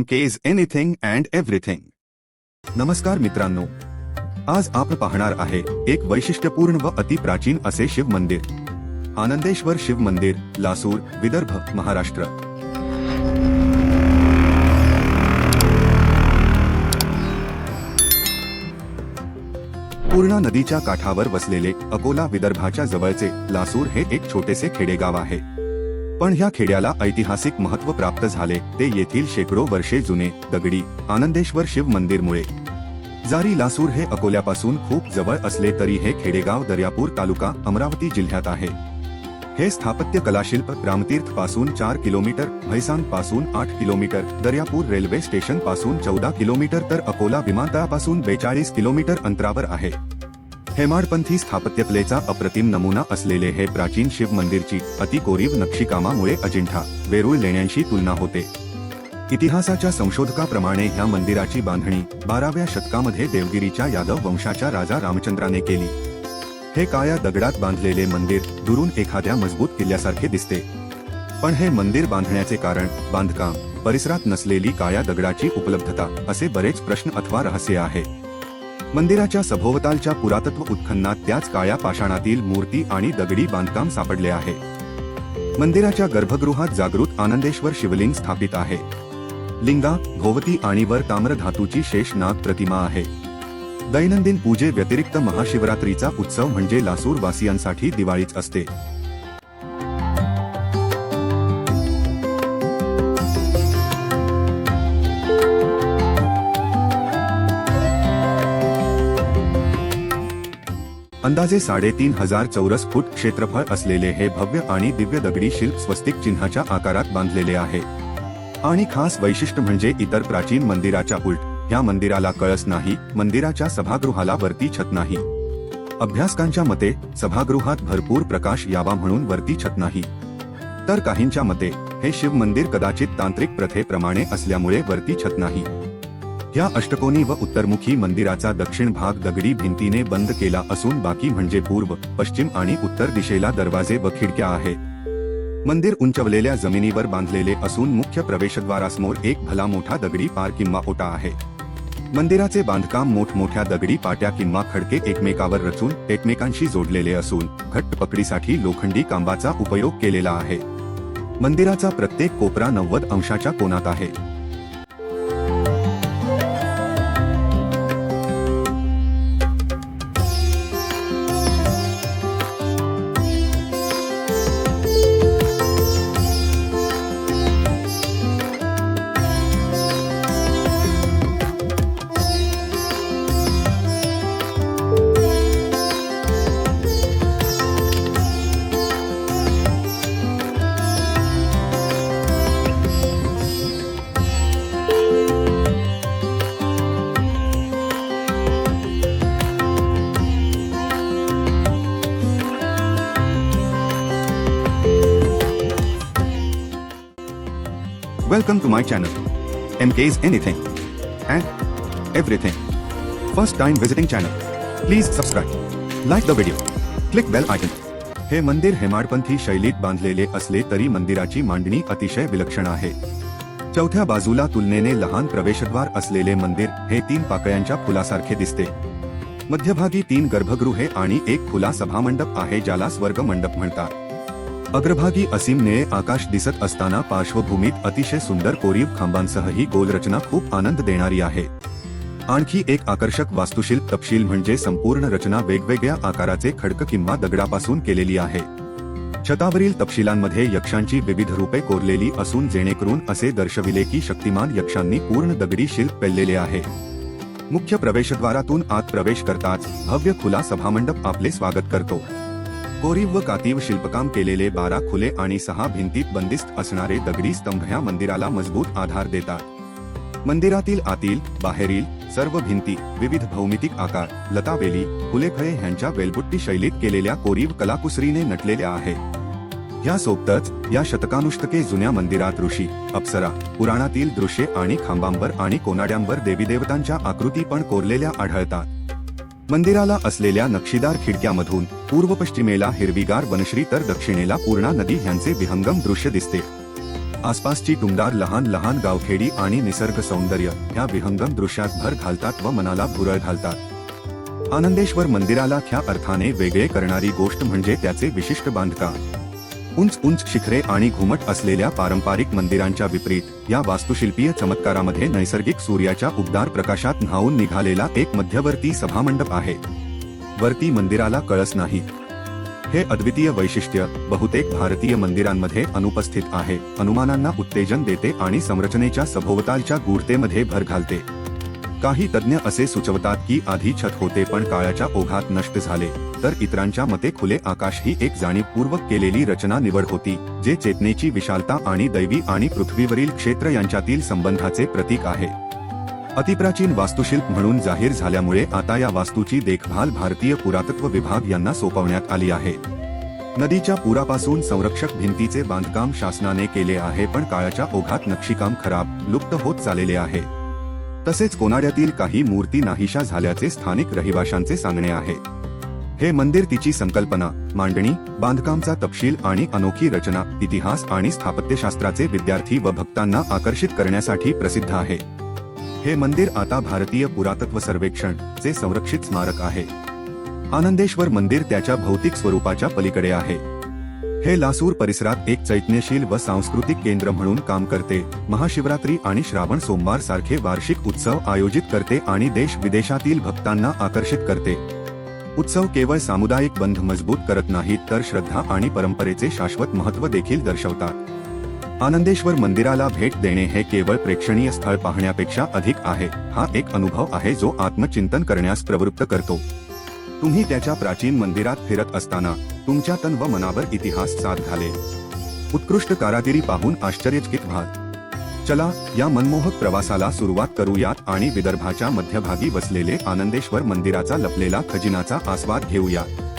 M K is anything and everything नमस्कार मित्रांनो. आज आपण पाहणार आहे एक वैशिष्ट्यपूर्ण व अतिप्राचीन असे शिव मंदिर. आनंदेश्वर शिव मंदिर लासूर विदर्भ महाराष्ट्र. पूर्णा नदीच्या काठावर वसलेले अकोला विदर्भाच्या जवळचे लासूर हे एक छोटेसे खेडेगाव आहे. पण ह्या खेड्याला ऐतिहासिक महत्त्व प्राप्त झाले. ते येथील शेकडो वर्षे जुने दगडी आनंदेश्वर शिव मंदिरमुळे. जारी लासूर हे अकोल्यापासून खूप जवळ असले तरी हे खेडेगाव दर्यापूर तालुका अमरावती जिल्ह्यात आहे. हे स्थापत्य कलाशिल्प रामतीर्थपासून चार किलोमीटर म्हैसाणपासून आठ किलोमीटर दर्यापूर रेल्वे स्टेशनपासून चौदा किलोमीटर तर अकोला विमानतळापासून बेचाळीस किलोमीटर अंतरावर आहे. हेमाडपंथी स्थापत्यकलेचा अप्रतिम नमुना असलेले हे प्राचीन शिव मंदिरची अतिकोरीव नक्षीकामामुळे अजिंठा वेरूळ लेण्यांशी तुलना होते. इतिहासाच्या संशोधकाप्रमाणे ह्या मंदिराची बांधणी बाराव्या शतकामध्ये देवगिरीच्या यादव वंशाच्या राजा रामचंद्राने केली. हे काळ्या दगडात बांधलेले मंदिर दुरून एखाद्या मजबूत किल्ल्यासारखे दिसते. पण हे मंदिर बांधण्याचे कारण बांधकाम परिसरात नसलेली काळ्या दगडाची उपलब्धता असे बरेच प्रश्न अथवा रहस्य आहे. मंदिराच्या सभोवतालच्या पुरातत्व उत्खननात त्याच काळ्या पाषाणातील मूर्ती आणि दगडी बांधकाम सापडले आहे. मंदिराच्या गर्भगृहात जागृत आनंदेश्वर शिवलिंग स्थापित आहे. लिंगा धोवती आणि वर ताम्र धातूची शेष नाग प्रतिमा आहे. दैनंदिन पूजे व्यतिरिक्त महाशिवरात्रीचा उत्सव म्हणजे लासूर वासियांसाठी दिवाळीच असते. अंदाजे साडेतीन हजार चौरस फूट क्षेत्रफळ असलेले हे भव्य आणि दिव्य दगडी शिल्प स्वस्तिक चिन्हाच्या आकारात बांधलेले आहे. आणि खास वैशिष्ट्य म्हणजे इतर प्राचीन मंदिराच्या उलट या मंदिराला कळस नाही मंदिराच्या सभागृहाला वरती छत नाही. अभ्यासकांच्या मते सभागृहात भरपूर प्रकाश यावा म्हणून वरती छत नाही. तर काहींच्या मते हे शिव मंदिर कदाचित तांत्रिक प्रथेप्रमाणे असल्यामुळे वरती छत नाही. या अष्टकोनी व उत्तरमुखी मंदिराचा दक्षिण भाग दगडी भिंतीने बंद केला असून बाकी म्हणजे पूर्व पश्चिम आणि उत्तर दिशेला दरवाजे व खिडक्या आहेत मंदिर उंचवलेल्या जमिनीवर बांधलेले असून मुख्य प्रवेशद्वारासमोर एक भला मोठा दगडी पार किंवा ओटा आहे. मंदिराचे बांधकाम मोठमोठ्या दगडी पाट्या किंवा खडके एकमेकावर रचून एकमेकांशी जोडलेले असून घट्ट पकडीसाठी लोखंडी कांबाचा उपयोग केलेला आहे. मंदिराचा प्रत्येक कोपरा नव्वद अंशाच्या कोनात आहे. Welcome to my channel. MK's Anything and Everything. First time visiting channel. Please subscribe. Like the video. Click bell icon. हे मंदिर हेमाडपंथी शैलीत बांधलेले असले तरी मंदिराची मांडणी अतिशय विलक्षण आहे चौथ्या बाजूला तुलनेने लहान प्रवेशद्वार असलेले मंदिर हे तीन पाकळ्यांच्या फुलासारखे दिसते मध्यभागी तीन गर्भगृहे आणि एक खुला सभामंडप आहे ज्याला स्वर्ग मंडप म्हणतात अग्रभागी असीम निळे आकाश दिसत असताना पार्श्वभूमीत अतिशय सुंदर कोरीव खांबांसह ही गोलरचना खूप आनंद देणारी आहे. आणखी एक आकर्षक वास्तुशिल्प तपशील म्हणजे संपूर्ण रचना वेगवेगळ्या आकाराचे खडक किंवा दगडापासून केलेली आहे. छतावरील तपशिलांमध्ये यक्षांची विविध रूपे कोरलेली असून जेणेकरून असे दर्शविले की शक्तिमान यक्षांनी पूर्ण दगडी शिल्प पेललेले आहे. मुख्य प्रवेशद्वारातून आत प्रवेश करताच भव्य खुला सभामंडप आपले स्वागत करतो. कोरीव व कातीव शिल्पकाम केलेले बारा खुले आणि सहा भिंतीत बंदिस्त असणारे दगडी स्तंभ ह्या मंदिराला मजबूत आधार देतात. मंदिरातील आतील बाहेरील सर्व भिंती विविध भौमितिक आकार लतावेली फुलेफळे ह्यांच्या वेलबुट्टी शैलीत केलेल्या कोरीव कलाकुसरीने नटलेल्या आहेत या सोबतच या शतकानुष्टके जुन्या मंदिरात ऋषी अप्सरा पुराणातील दृश्ये आणि खांबांवर आणि कोनाड्यांवर देवीदेवतांच्या आकृती पण कोरलेल्या आढळतात. मंदिराला असलेल्या नक्षीदार खिडक्यामधून पूर्व पश्चिमेला हिरवीगार वनश्री तर दक्षिणेला पूर्णा नदी ह्यांचे विहंगम दृश्य दिसते. आसपासची टुमदार लहान लहान गावखेडी आणि निसर्ग सौंदर्य ह्या विहंगम दृश्यात भर घालतात व मनाला भुरळ घालतात. आनंदेश्वर मंदिराला ख्या अर्थाने वेगळे करणारी गोष्ट म्हणजे त्याचे विशिष्ट बांधकाम. उंच उंच शिखरे आणि घुमट असलेल्या पारंपरिक मंदिरांच्या विपरीत या वास्तुशिल्पीय चमत्कारामध्ये नैसर्गिक सूर्याच्या उबदार प्रकाशात न्हावून निघालेला एक मध्यवर्ती सभामंडप आहे. वरती मंदिराला कळस नाही. हे अद्वितीय वैशिष्ट्य बहुतेक भारतीय मंदिरांमध्ये अनुपस्थित आहे अनुमानांना उत्तेजन देते आणि संरचनेच्या सभोवतालच्या गूढतेमध्ये भर घालते. काही तज्ज्ञ असे सुचवतात की आधी छत होते पण काळाच्या ओघात नष्ट झाले. तर इतरांच्या मते खुले आकाश ही एक जाणीवपूर्वक केलेली रचना निवड होती जे चेतनेची विशालता आणि दैवी आणि पृथ्वीवरील क्षेत्र यांच्यातील संबंधाचे प्रतीक आहे. अतिप्राचीन वास्तुशिल्प म्हणून जाहीर झाल्यामुळे आता या वास्तूची देखभाल भारतीय पुरातत्व विभाग यांना सोपवण्यात आली आहे. नदीच्या पुरापासून संरक्षक भिंतीचे बांधकाम शासनाने केले आहे पण काळाच्या ओघात नक्षीकाम खराब लुप्त होत चाललेले आहे. तसेच कोनाड्यातील काही मूर्ती नाहीशा झाल्याचे स्थानिक रहिवाशांचे सांगणे आहे. हे मंदिर तिची संकल्पना मांडणी बांधकामचा तपशील आणि अनोखी रचना इतिहास आणि स्थापत्यशास्त्राचे विद्यार्थी व भक्तांना आकर्षित करण्यासाठी प्रसिद्ध आहे. हे मंदिर आता भारतीय पुरातत्व सर्वेक्षण चे संरक्षित स्मारक आहे. आनंदेश्वर मंदिर त्याच्या भौतिक स्वरूपाच्या पलीकडे आहे. हे लासूर परिसरात एक चैतन्यशील व सांस्कृतिक केंद्र म्हणून काम करते. महाशिवरात्री आणि श्रावण सोमवार सारखे वार्षिक उत्सव आयोजित करते आणि देश विदेशातील भक्तांना आकर्षित करते. उत्सव केवळ सामुदायिक बंध मजबूत करत नाहीत तर श्रद्धा आणि परंपरेचे शाश्वत महत्त्व देखील दर्शवतात. आनंदेश्वर मंदिराला भेट देणे हे केवळ प्रेक्षणीय स्थळ पाहण्यापेक्षा अधिक आहे. हा एक अनुभव आहे जो आत्मचिंतन करण्यास प्रवृत्त करतो. तुम्ही त्याच्या प्राचीन मंदिरात फिरत असताना तुमच्या तन व मनावर इतिहास साथ घाले. उत्कृष्ट कारागिरी पाहून आश्चर्यचकित व्हाल चला या मनमोहक प्रवासाला सुरुवात करूयात आणि विदर्भाच्या मध्यभागी वसलेले आनंदेश्वर मंदिराचा लपलेला खजिनाचा आस्वाद घेऊयात